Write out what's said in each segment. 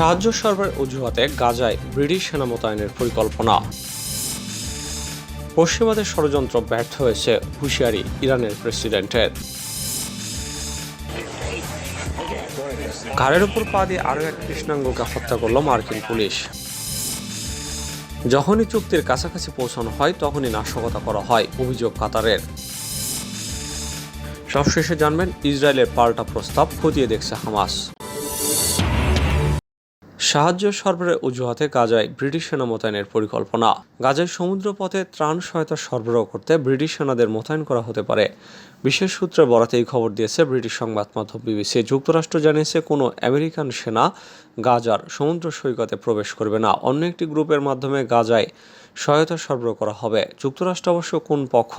সাহায্য সরবরাহের অজুহাতে গাজায় ব্রিটিশ সেনা মোতায়েনের পরিকল্পনা। পশ্চিমাদের ষড়যন্ত্র ব্যর্থ হয়েছে হুঁশিয়ারি ইরানের প্রেসিডেন্টের। ঘাড়ের উপর পা দিয়ে আরও এক কৃষ্ণাঙ্গকে হত্যা করল মার্কিন পুলিশ। যখনই চুক্তির কাছাকাছি পৌঁছানো হয়, তখনই নাশকতা করা হয়, অভিযোগ কাতারের। সবশেষে জানবেন, ইসরায়েলের পাল্টা প্রস্তাব খতিয়ে দেখছে হামাস। সাহায্য সরবরাহের অজুহাতে গাজায় ব্রিটিশ সেনা মোতায়েনের পরিকল্পনা। গাজায় সমুদ্রপথে ত্রাণ সহায়তা সরবরাহ করতে ব্রিটিশ সেনাদের মোতায়েন করা হতে পারে। বিশেষ সূত্রে বরাতে এই খবর দিয়েছে ব্রিটিশ সংবাদ মাধ্যম বিবিসি। যুক্তরাষ্ট্র জানিয়েছে কোনো আমেরিকান সেনা গাজার সমুদ্র সৈকতে প্রবেশ করবে না। অন্য একটি গ্রুপের মাধ্যমে গাজায় সহায়তা সরবরাহ করা হবে। যুক্তরাষ্ট্র অবশ্য কোন পক্ষ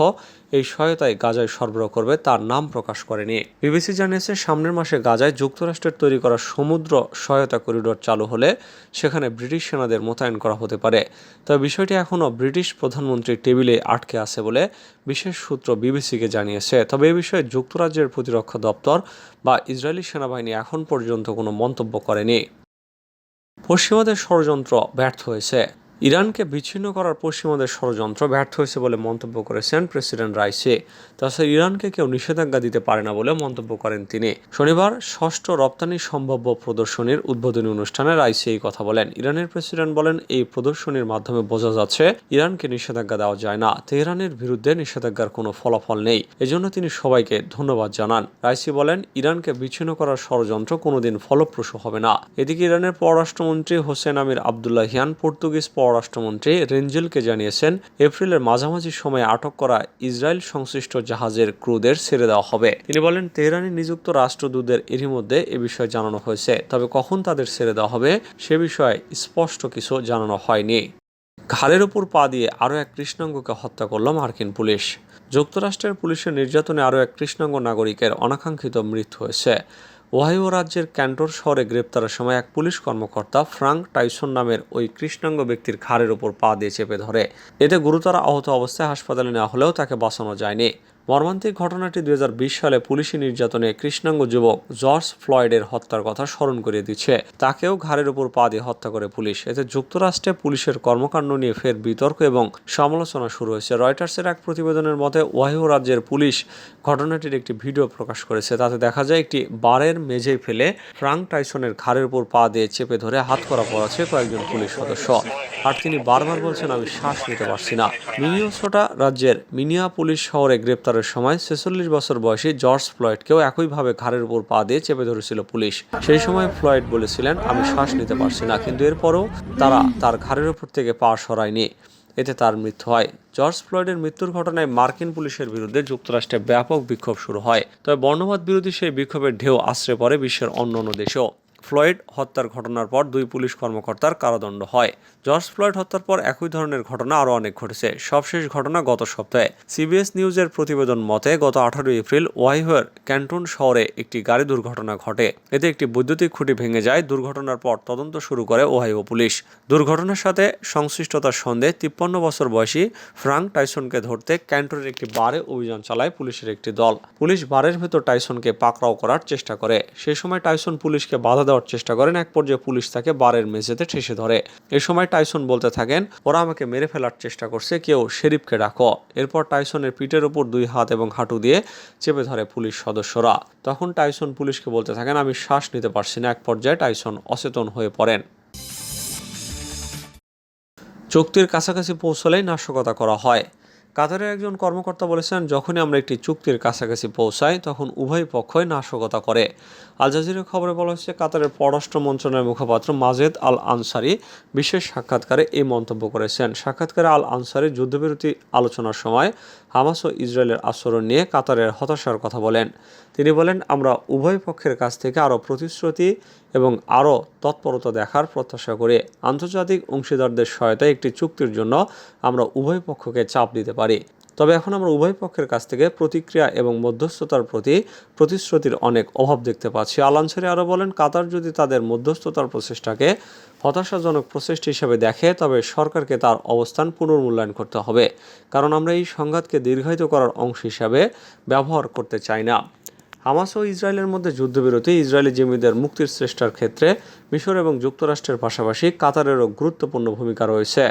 এই সহায়তায় গাজায় সরবরাহ করবে তার নাম প্রকাশ করেনি। বিবিসি জানিয়েছে, সামনের মাসে গাজায় যুক্তরাষ্ট্রের তৈরি করা সমুদ্র সহায়তা করিডোর চালু হলে সেখানে ব্রিটিশ সেনাদের মোতায়েন করা হতে পারে। তবে বিষয়টি এখনও ব্রিটিশ প্রধানমন্ত্রীর টেবিলে আটকে আছে বলে বিশেষ সূত্র বিবিসিকে জানিয়েছে। তবে এ বিষয়ে যুক্তরাজ্যের প্রতিরক্ষা দপ্তর বা ইসরায়েলি সেনাবাহিনী এখন পর্যন্ত কোনো মন্তব্য করেনি। পশ্চিমাদের ষড়যন্ত্র ব্যর্থ হয়েছে। ইরানকে বিচ্ছিন্ন করার পশ্চিমাদের ষড়যন্ত্র ব্যর্থ হয়েছে বলে মন্তব্য করেছেন প্রেসিডেন্ট রাইসে। তাছাড়া ইরানকে কেউ নিষেধাজ্ঞা দিতে পারে না বলে মন্তব্য করেন তিনি। শনিবার ষষ্ঠ রপ্তানি সম্ভাব্য প্রদর্শনীর উদ্বোধনী অনুষ্ঠানে রাইসি এই কথা বলেন। ইরানের প্রেসিডেন্ট বলেন, এই প্রদর্শনীর মাধ্যমে বোঝা যাচ্ছে ইরানকে নিষেধাজ্ঞা দেওয়া যায় না। তেহরানের বিরুদ্ধে নিষেধাজ্ঞার কোনো ফলাফল নেই। এজন্য তিনি সবাইকে ধন্যবাদ জানান। রাইসি বলেন, ইরানকে বিচ্ছিন্ন করার ষড়যন্ত্র কোনোদিন ফলপ্রসূ হবে না। এদিকে ইরানের পররাষ্ট্রমন্ত্রী হোসেন আমির আবদুল্লাহিয়ান পর্তুগিজ পররাষ্ট্রমন্ত্রী রেঞ্জেলকে জানিয়েছেন, এপ্রিলের মাঝামাঝি সময়ে আটক করা ইসরায়েল সংশ্লিষ্ট জাহাজের ক্রুদের ছেড়ে দেওয়া হবে। তিনি বলেন, তেহরানি নিযুক্ত রাষ্ট্রদূতদের এরই মধ্যে এ বিষয়ে জানানো হয়েছে, তবে কখন তাদের ছেড়ে দেওয়া হবে সে বিষয়ে স্পষ্ট কিছু জানানো হয়নি। ঘাড়ের উপর পা দিয়ে আরও এক কৃষ্ণাঙ্গকে হত্যা করল মার্কিন পুলিশ। যুক্তরাষ্ট্রের পুলিশের নির্যাতনে আরও এক কৃষ্ণাঙ্গ নাগরিকের অনাকাঙ্ক্ষিত মৃত্যু হয়েছে। ওহাইও রাজ্যের ক্যান্টোর শহরে গ্রেপ্তারের সময় এক পুলিশ কর্মকর্তা ফ্রাঙ্ক টাইসন নামের ওই কৃষ্ণাঙ্গ ব্যক্তির ঘাড়ের ওপর পা দিয়ে চেপে ধরে। এতে গুরুতর আহত অবস্থায় হাসপাতালে নেওয়া হলেও তাকে বাঁচানো যায়নি। মর্মান্তিক ঘটনাটি দুই হাজার বিশ সালে পুলিশি নির্যাতনে কৃষ্ণাঙ্গ যুবক জর্জ ফ্লয়েডের হত্যার কথা স্মরণ করিয়ে দিচ্ছে। তাকেও ঘাড়ের উপর পা দিয়ে হত্যা করে পুলিশ। এতে যুক্তরাষ্ট্রে পুলিশের কর্মকাণ্ড নিয়ে ফের বিতর্ক এবং সমালোচনা শুরু হয়েছে। রয়টার্সের এক প্রতিবেদনের মতে ওয়াহিও রাজ্যের পুলিশ ঘটনাটির একটি ভিডিও প্রকাশ করেছে। তাতে দেখা যায়, একটি বারের মেঝে ফেলে ফ্রাঙ্ক টাইসনের ঘাড়ের উপর পা দিয়ে চেপে ধরে হাত করা পড়াচ্ছে কয়েকজন পুলিশ সদস্য। আর তিনি বারবার বলছেন, আমি শ্বাস নিতে পারছি না। মিনিওসোটা রাজ্যের মিনিয়া পুলিশ শহরে গ্রেপ্তারের সময় ছেচল্লিশ বছর বয়সী জর্জ ফ্লয়েডকেও একইভাবে ঘাড়ের উপর পা দিয়ে চেপে ধরেছিল পুলিশ। সেই সময় ফ্লয়েড বলেছিলেন, আমি শ্বাস নিতে পারছি না, কিন্তু এরপরও তারা তার ঘাড়ের উপর থেকে পা সরায়নি। এতে তার মৃত্যু হয়। জর্জ ফ্লয়েডের মৃত্যুর ঘটনায় মার্কিন পুলিশের বিরুদ্ধে যুক্তরাষ্ট্রে ব্যাপক বিক্ষোভ শুরু হয়। তবে বর্ণবাদ বিরোধী সেই বিক্ষোভের ঢেউ আশ্রে পড়ে বিশ্বের অন্য অন্য দেশেও। ফ্লয়েড হত্যার ঘটনার পর দুই পুলিশ কর্মকর্তার কারাদণ্ড হয়। জর্জ ফ্লয়েড হত্যার পর একই ধরনের ঘটনা আরও অনেক ঘটেছে। সবশেষ ঘটনা গত সপ্তাহে। সিবিএস নিউজের প্রতিবেদন মতে, গত আঠারোই এপ্রিল ওয়াইহের ক্যান্টন শহরে একটি গাড়ি দুর্ঘটনা ঘটে। এতে একটি বৈদ্যুতিক খুঁটি ভেঙে যায়। দুর্ঘটনার পর তদন্ত শুরু করে ওহাইও পুলিশ। দুর্ঘটনার সাথে সংশ্লিষ্টতার সন্দেহে তিপ্পান্ন বছর বয়সী ফ্রাঙ্ক টাইসনকে ধরতে ক্যান্টনের একটি বারে অভিযান চালায় পুলিশের একটি দল। পুলিশ বারের ভেতর টাইসনকে পাকড়াও করার চেষ্টা করে। সে সময় টাইসন পুলিশকে বাধা দেওয়ার চেষ্টা করেন, এক পর্যায়ে পুলিশ তাকে বারের মেঝেতে ঠেসে ধরে। এ সময় টাইসন বলতে থাকেন, ওরা আমাকে মেরে ফেলার চেষ্টা করছে, কেউ শেরিফকে ডাকো। এরপর টাইসনের পিঠের উপর দুই হাত এবং হাঁটু দিয়ে চেপে ধরে পুলিশ সদস্যরা। তখন টাইসন পুলিশকে বলতে থাকেন, আমি শ্বাস নিতে পারছি না। এক পর্যায়ে টাইসন অচেতন হয়ে পড়েন। চুক্তির কাছাকাছি পৌঁছলেই নাশকতা করা হয়। কাতারের একজন কর্মকর্তা বলেছেন, যখনই আমরা একটি চুক্তির কাছাকাছি পৌঁছাই, তখন উভয় পক্ষই নাশকতা করে। আল জাজিরের খবরে বলা হচ্ছে কাতারের পররাষ্ট্র মন্ত্রণালয়ের মুখপাত্র মাজেদ আল আনসারি বিশেষ সাক্ষাৎকারে এই মন্তব্য করেছেন। সাক্ষাৎকারে আল আনসারি যুদ্ধবিরতি আলোচনার সময় হামাস ও ইসরায়েলের আচরণ নিয়ে কাতারের হতাশার কথা বলেন। তিনি বলেন, আমরা উভয় পক্ষের কাছ থেকে আরও প্রতিশ্রুতি এবং আরও তৎপরতা দেখার প্রত্যাশা করে আন্তর্জাতিক অংশীদারদের সহায়তায় একটি চুক্তির জন্য আমরা উভয় পক্ষকে চাপ দিতে পারি। তবে এখন আমরা উভয় পক্ষের কাছ থেকে প্রতিক্রিয়া এবং মধ্যস্থতার প্রতি প্রতিশ্রুতির অনেক অভাব দেখতে পাচ্ছি। আলানসারি আরও বলেন, কাতার যদি তাদের মধ্যস্থতার প্রচেষ্টাকে হতাশাজনক প্রচেষ্টা হিসেবে দেখে, তবে সরকারকে তার অবস্থান পুনর্মূল্যায়ন করতে হবে। কারণ আমরা এই সংঘাতকে দীর্ঘায়িত করার অংশ হিসাবে ব্যবহার করতে চাই না। হামাস ও ইসরায়েলের মধ্যে যুদ্ধবিরতি, ইসরায়েলি জিম্মিদের মুক্তির চেষ্টার ক্ষেত্রে মিশর এবং যুক্তরাষ্ট্রের পাশাপাশি কাতারেরও গুরুত্বপূর্ণ ভূমিকা রয়েছে।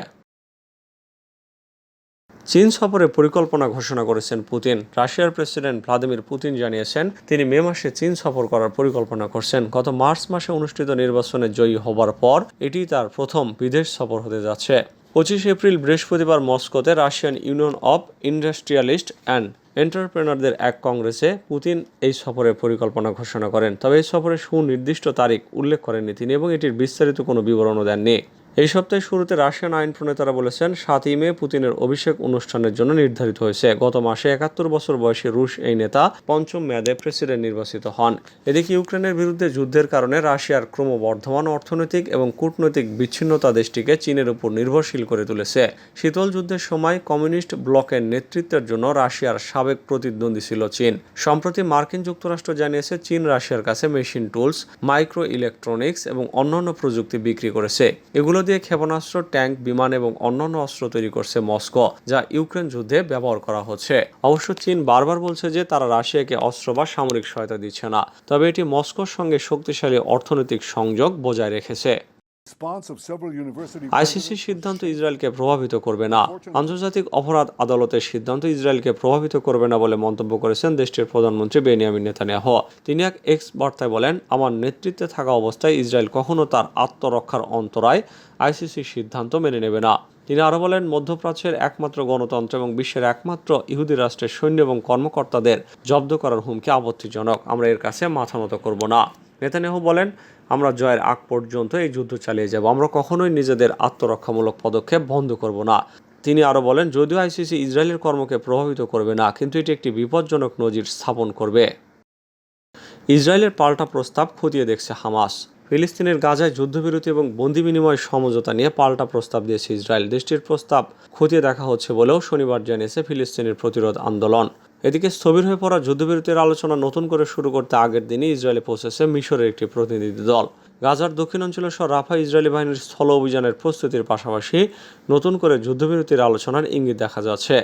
চীন সফরে পরিকল্পনা ঘোষণা করেছেন পুতিন। রাশিয়ার প্রেসিডেন্ট ভ্লাদিমির পুতিন জানিয়েছেন, তিনি মে মাসে চীন সফর করার পরিকল্পনা করছেন। গত মার্চ মাসে অনুষ্ঠিত নির্বাচনে জয়ী হবার পর এটি তার প্রথম বিদেশ সফর হতে যাচ্ছে। পঁচিশ এপ্রিল বৃহস্পতিবার মস্কোতে Russian Union of industrialist and এন্টারপ্রেনারদের এক কংগ্রেসে পুতিন এই সফরের পরিকল্পনা ঘোষণা করেন। তবে এই সফরের সুনির্দিষ্ট তারিখ উল্লেখ করেননি তিনি এবং এটির বিস্তারিত কোনো বিবরণও দেননি। এই সপ্তাহের শুরুতে রাশিয়ান আইন প্রণেতারা বলেছেন, সাতই মে পুতিনের অভিষেক অনুষ্ঠানের জন্য নির্ধারিত হয়েছে। গত মাসে একাত্তর বছর বয়সী রুশ এই নেতা পঞ্চম মেয়াদে প্রেসিডেন্ট নির্বাচিত হন। এদিকে ইউক্রেনের বিরুদ্ধে যুদ্ধের কারণে রাশিয়ার ক্রমবর্ধমান অর্থনৈতিক এবং কূটনৈতিক বিচ্ছিন্নতা দেশটিকে চীনের উপর নির্ভরশীল করে তুলেছে। শীতল যুদ্ধের সময় কমিউনিস্ট ব্লকের নেতৃত্বের জন্য রাশিয়ার সাবেক প্রতিদ্বন্দ্বী ছিল চীন। সম্প্রতি মার্কিন যুক্তরাষ্ট্র জানিয়েছে, চীন রাশিয়ার কাছে মেশিন টুলস মাইক্রো ইলেকট্রনিক্স এবং অন্যান্য প্রযুক্তি বিক্রি করেছে। এগুলো দিয়ে ক্ষেপণাস্ত্র, ট্যাঙ্ক, বিমান এবং অন্যান্য অস্ত্র তৈরি করছে মস্কো, যা ইউক্রেন যুদ্ধে ব্যবহার করা হচ্ছে। অবশ্য চীন বারবার বলছে যে তারা রাশিয়াকে অস্ত্র বা সামরিক সহায়তা দিচ্ছে না। তবে এটি মস্কোর সঙ্গে শক্তিশালী অর্থনৈতিক সংযোগ বজায় রেখেছে। আইসিসির সিদ্ধান্ত ইসরায়েলকে প্রভাবিত করবে না। আন্তর্জাতিক অপরাধ আদালতের সিদ্ধান্ত ইসরায়েলকে প্রভাবিত করবে না বলে মন্তব্য করেছেন দেশটির প্রধানমন্ত্রী বেনিয়ামিন নেতানিয়াহ। তিনি এক এক্স বার্তায় বলেন আমার নেতৃত্বে থাকা অবস্থায় ইসরায়েল কখনো তার আত্মরক্ষার অন্তরায় আইসিসির সিদ্ধান্ত মেনে নেবে না। তিনি আরও বলেন মধ্যপ্রাচ্যের একমাত্র গণতন্ত্র এবং বিশ্বের একমাত্র ইহুদি রাষ্ট্রের সৈন্য এবং কর্মকর্তাদের জব্দ করার হুমকি আপত্তিজনক। আমরা এর কাছে মাথা নত করব না। নেতানিয়াহু বলেন, আমরা জয়ের আগ পর্যন্ত এই যুদ্ধ চালিয়ে যাব। আমরা কখনোই নিজেদের আত্মরক্ষামূলক পদক্ষেপ বন্ধ করব না। তিনি আরও বলেন, যদিও আইসিসি ইসরায়েলের কর্মকে প্রভাবিত করবে না, কিন্তু এটি একটি বিপজ্জনক নজির স্থাপন করবে। ইসরায়েলের পাল্টা প্রস্তাব খতিয়ে দেখছে হামাস। ফিলিস্তিনের গাজায় যুদ্ধবিরতি এবং বন্দি বিনিময় সমঝোতা নিয়ে পাল্টা প্রস্তাব দিয়েছে ইসরায়েল। দেশটির প্রস্তাব খতিয়ে দেখা হচ্ছে বলেও শনিবার জানিয়েছে ফিলিস্তিনের প্রতিরোধ আন্দোলন। এদিকে স্থবির হয়ে পড়া যুদ্ধবিরতির আলোচনা নতুন করে শুরু করতে আগের দিনই ইসরায়েলে পৌঁছেছে মিশরের একটি প্রতিনিধি দল। গাজার দক্ষিণ অঞ্চলের সহ রাফা ইসরায়েলি বাহিনীর স্থল অভিযানের প্রস্তুতির পাশাপাশি নতুন করে যুদ্ধবিরতির আলোচনার ইঙ্গিত দেখা যাচ্ছে।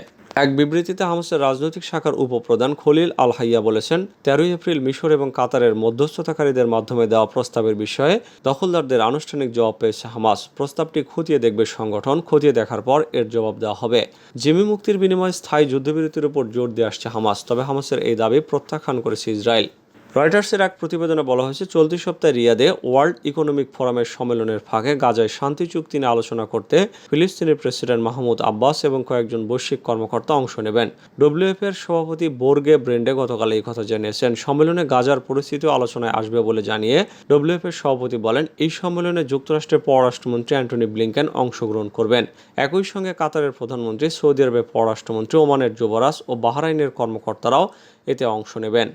এক বিবৃতিতে হামাসের রাজনৈতিক শাখার উপপ্রধান খলিল আল হাইয়া বলেছেন, তেরোই এপ্রিল মিশর এবং কাতারের মধ্যস্থতাকারীদের মাধ্যমে দেওয়া প্রস্তাবের বিষয়ে দখলদারদের আনুষ্ঠানিক জবাব পেয়েছে হামাস। প্রস্তাবটি খতিয়ে দেখবে সংগঠন, খতিয়ে দেখার পর এর জবাব দেওয়া হবে। জিমি মুক্তির বিনিময়ে স্থায়ী যুদ্ধবিরতির উপর জোর দিয়ে আসছে হামাস, তবে হামাসের এই দাবি প্রত্যাখ্যান করেছে ইসরায়েল। রয়টার্সের এক প্রতিবেদনে বলা হয়েছে, চলতি সপ্তাহে রিয়াদে ওয়ার্ল্ড ইকোনমিক ফোরামের সম্মেলনের ফাঁকে গাজায় শান্তি চুক্তি নিয়ে আলোচনা করতে ফিলিস্তিনের প্রেসিডেন্ট মাহমুদ আব্বাস এবং কয়েকজন বৈশ্বিক কর্মকর্তা অংশ নেবেন। ডব্লিউএফ এর সভাপতি বোর্গে ব্রেন্ডে গতকাল এই কথা জানিয়েছেন, সম্মেলনে গাজার পরিস্থিতি আলোচনায় আসবে বলে জানিয়ে ডব্লিউএফ এর সভাপতি বলেন, এই সম্মেলনে যুক্তরাষ্ট্রের পররাষ্ট্রমন্ত্রী অ্যান্টনি ব্লিংকেন অংশগ্রহণ করবেন। একই সঙ্গে কাতারের প্রধানমন্ত্রী, সৌদি আরবের পররাষ্ট্রমন্ত্রী, ওমানের যুবরাজ ও বাহরাইনের কর্মকর্তারাও এতে অংশ নেবেন।